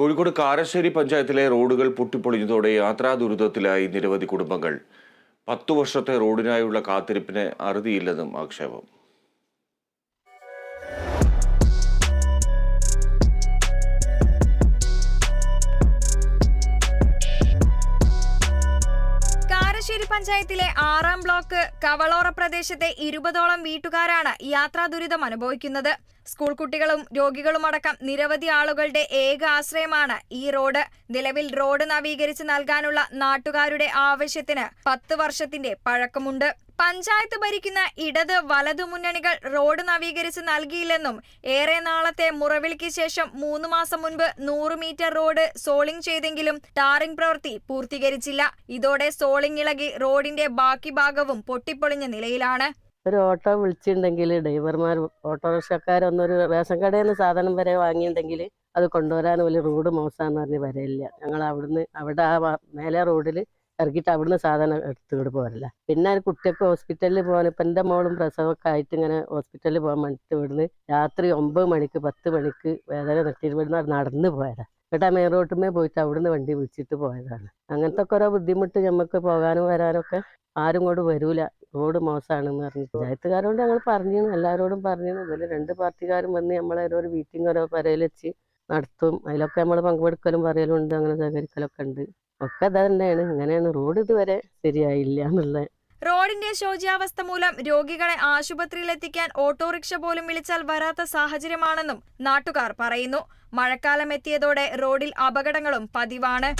കോഴിക്കോട് കാരശ്ശേരി പഞ്ചായത്തിലെ റോഡുകൾ പൊട്ടിപ്പൊളിഞ്ഞതോടെ യാത്രാ ദുരിതത്തിലായി നിരവധി കുടുംബങ്ങൾ. പത്തു വർഷത്തെ റോഡിനായുള്ള കാത്തിരിപ്പിന് അറുതിയില്ലെന്നും ആക്ഷേപം. കാരശ്ശേരി പഞ്ചായത്തിലെ ആറാം ബ്ലോക്ക് കവളോറ പ്രദേശത്തെ ഇരുപതോളം വീട്ടുകാരാണ് യാത്രാ ദുരിതം അനുഭവിക്കുന്നത് സ്കൂൾ കുട്ടികളും രോഗികളുമടക്കം നിരവധി ആളുകളുടെ ഏക ആശ്രയമാണ് ഈ റോഡ്. നിലവിൽ റോഡ് നവീകരിച്ച് നൽകാനുള്ള നാട്ടുകാരുടെ ആവശ്യത്തിന് പത്ത് വർഷത്തിന്റെ പഴക്കമുണ്ട്. പഞ്ചായത്ത് ഭരിക്കുന്ന ഇടത് വലതു മുന്നണികൾ റോഡ് നവീകരിച്ച് നൽകിയില്ലെന്നും ഏറെ നാളത്തെ മുറവിളിക്ക് ശേഷം മൂന്ന് മാസം മുൻപ് നൂറ് മീറ്റർ റോഡ് സോളിംഗ് ചെയ്തെങ്കിലും ടാറിംഗ് പ്രവൃത്തി പൂർത്തീകരിച്ചില്ല. ഇതോടെ സോളിംഗ് ഇളകി റോഡിന്റെ ബാക്കി ഭാഗവും പൊട്ടിപ്പൊളിഞ്ഞ നിലയിലാണ്. ഒരു ഓട്ടോ വിളിച്ചിട്ടുണ്ടെങ്കിൽ ഡ്രൈവർമാർ ഓട്ടോറിക്ഷക്കാരൊന്നൊരു റേഷൻ കടയിൽ നിന്ന് സാധനം വരെ വാങ്ങിയിട്ടുണ്ടെങ്കിൽ അത് കൊണ്ടുവരാൻ വലിയ റോഡ് മോശമാന്ന് പറഞ്ഞ് വരയില്ല ഞങ്ങൾ അവിടുന്ന് അവിടെ ആ മേലെ റോഡിൽ ഇറക്കിയിട്ട് അവിടുന്ന് സാധനം എടുത്തുകൊണ്ട് പോരല്ല പിന്നെ ഒരു കുട്ടിയൊക്കെ ഹോസ്പിറ്റലിൽ പോകാൻ ഇപ്പം എന്റെ മോളും പ്രസവമൊക്കെ ആയിട്ട് ഇങ്ങനെ ഹോസ്പിറ്റലിൽ പോകാൻ വേണ്ടിയിട്ട് ഇവിടുന്ന് രാത്രി ഒമ്പത് മണിക്ക് പത്ത് മണിക്ക് വേദന നിർത്തിയിട്ട് ഇവിടുന്ന് നടന്ന് പോയതാ. എന്നിട്ട് ആ മെയിൻ റോട്ടുമേ പോയിട്ട് അവിടുന്ന് വണ്ടി വിളിച്ചിട്ട് പോയതാണ്. അങ്ങനത്തെ ഒക്കെ ഓരോ ബുദ്ധിമുട്ട് നമുക്ക് പോകാനും വരാനൊക്കെ ആരും കൂടെ വരൂല. റോഡ് മോശമാണെന്ന് പറഞ്ഞു പഞ്ചായത്തുകാരോട് ഞങ്ങൾ പറഞ്ഞു എല്ലാവരോടും പറഞ്ഞു ഇവർ രണ്ട് പാർട്ടിക്കാരും വന്ന് നമ്മളെ ഓരോ മീറ്റിംഗ് ഓരോ പരയിലെച്ച് നടത്തും. അതിലൊക്കെ നമ്മൾ പങ്കെടുക്കലും പറയലും ഉണ്ട്. അങ്ങനെ സഹകരിക്കലൊക്കെ ഉണ്ട്. ഒക്കെ അത് തന്നെയാണ്. ഇങ്ങനെയാണ് റോഡ് ഇതുവരെ ശരിയായില്ല എന്നുള്ള റോഡിന്റെ ശോച്യാവസ്ഥ മൂലം രോഗികളെ ആശുപത്രിയിൽ എത്തിക്കാൻ ഓട്ടോറിക്ഷ പോലും വിളിച്ചാൽ വരാത്ത സാഹചര്യമാണെന്നും നാട്ടുകാർ പറയുന്നു. മഴക്കാലം എത്തിയതോടെ റോഡിൽ അപകടങ്ങളും പതിവാണ്.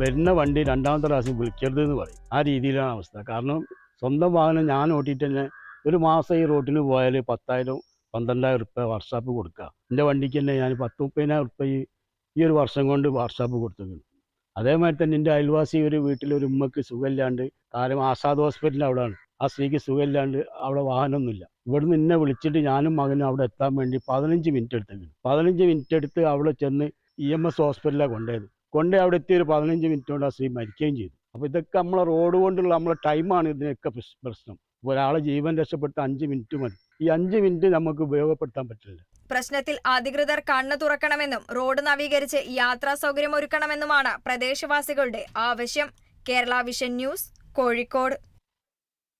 വരുന്ന വണ്ടി രണ്ടാമത്തെ പ്രാവശ്യം വിളിക്കരുത് എന്ന് പറയും. ആ രീതിയിലാണ് അവസ്ഥ. കാരണം സ്വന്തം വാഹനം ഞാൻ ഓട്ടിയിട്ട് തന്നെ ഒരു മാസം ഈ റോട്ടിന് പോയാൽ പത്തായിരം പന്ത്രണ്ടായിരം ഉറുപ്പ്യ വർഷാപ്പ് കൊടുക്കുക. എന്റെ വണ്ടിക്ക് തന്നെ ഞാൻ പത്ത് മുപ്പതിനായിരം ഉറുപ്പ്യ ഈ ഒരു വർഷം കൊണ്ട് വർഷാപ്പ് കൊടുത്തിട്ടുണ്ട്. അതേമാതിരി തന്നെ എന്റെ അയൽവാസി ഒരു വീട്ടിലൊരു ഉമ്മക്ക് സുഖമില്ലാണ്ട് താരം ആസാദ് ഹോസ്പിറ്റലിൽ അവിടെയാണ്. ആ സ്ത്രീക്ക് സുഖമില്ലാണ്ട് അവിടെ വാഹനമൊന്നുമില്ല. ഇവിടുന്ന് എന്നെ വിളിച്ചിട്ട് ഞാനും മകനും അവിടെ എത്താൻ വേണ്ടി പതിനഞ്ച് മിനിറ്റ് എടുത്തെങ്കിലും പതിനഞ്ച് മിനിറ്റ് എടുത്ത് അവിടെ ചെന്ന് ഇ എം എസ് ഹോസ്പിറ്റലിലാണ് കൊണ്ടുപോയത്. കൊണ്ട് അവിടെ എത്തി ഒരു പതിനഞ്ച് മിനിറ്റ് കൊണ്ട് ആ സ്ത്രീ മരിക്കുകയും ചെയ്തു. അപ്പോൾ ഇതൊക്കെ നമ്മളെ റോഡ് കൊണ്ടുള്ള നമ്മളെ ടൈമാണ് ഇതിനൊക്കെ പ്രശ്നം. ഒരാളെ ജീവൻ രക്ഷപ്പെട്ട അഞ്ച് മിനിറ്റ് മതി. ഈ അഞ്ച് മിനിറ്റ് നമുക്ക് ഉപയോഗപ്പെടുത്താൻ പറ്റില്ല. പ്രശ്നത്തിൽ അധികൃതർ കണ്ണു തുറക്കണമെന്നും റോഡ് നവീകരിച്ച് യാത്രാ സൗകര്യം ഒരുക്കണമെന്നുമാണ് പ്രദേശവാസികളുടെ ആവശ്യം. Kerala vision news Kozhikode.